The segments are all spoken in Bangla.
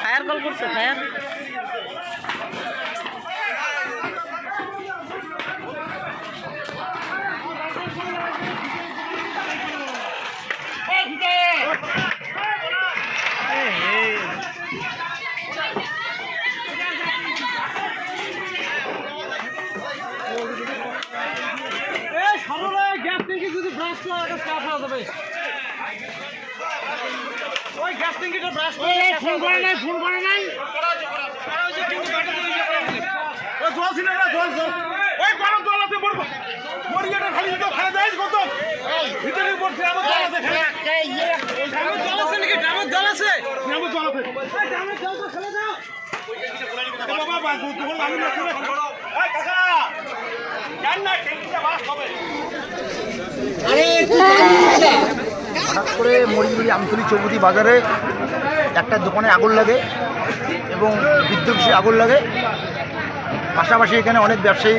ফায়ার কল করছে ফায়ার। যদি ব্রাশ করা এটা স্টার্ট হয়ে যাবে ওই গ্যাস ট্যাঙ্কিটা ব্রাশ করে ফোন করে নাই ফোন করে নাই। জল ছিল না জল জল। ওই গরম জল আছে বড় মরিয়াটা খালি তো খালি দেয় কত? ভিতরে পড়ছে আমার জল আছে খালি ড্রামের জল আছে নাকি? ড্রামের জল আছে? ড্রামের জল আছে। ড্রামের জল তো ফেলে দাও বাবা বাবা তুমি আমি না কাকা! জান না ট্যাঙ্কিটা বাস হবে। হঠাৎ করে মরিগুড়ি আমতলি চৌপতি বাজারে একটা দোকানে আগুন লাগে এবং বিদ্যুৎ আগুন লাগে। পাশাপাশি এখানে অনেক ব্যবসায়ী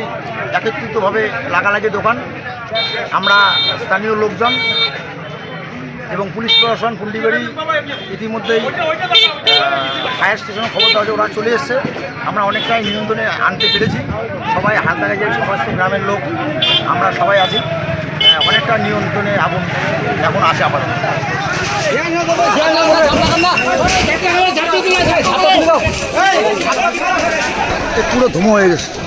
একত্রিতভাবে লাগালাগি দোকান। আমরা স্থানীয় লোকজন এবং পুলিশ প্রশাসন পুন্ডিবাড়ি ইতিমধ্যেই ফায়ার স্টেশনে খবর দেওয়া ওরা চলে এসছে। আমরা অনেকটাই নিয়ন্ত্রণে আনতে পেরেছি। সবাই হাত লাগাই সমস্ত গ্রামের লোক, আমরা সবাই আছি। অনেকটা নিয়ন্ত্রণে আগুন এখন আসে এ পুরো ধুমো হয়ে গেছে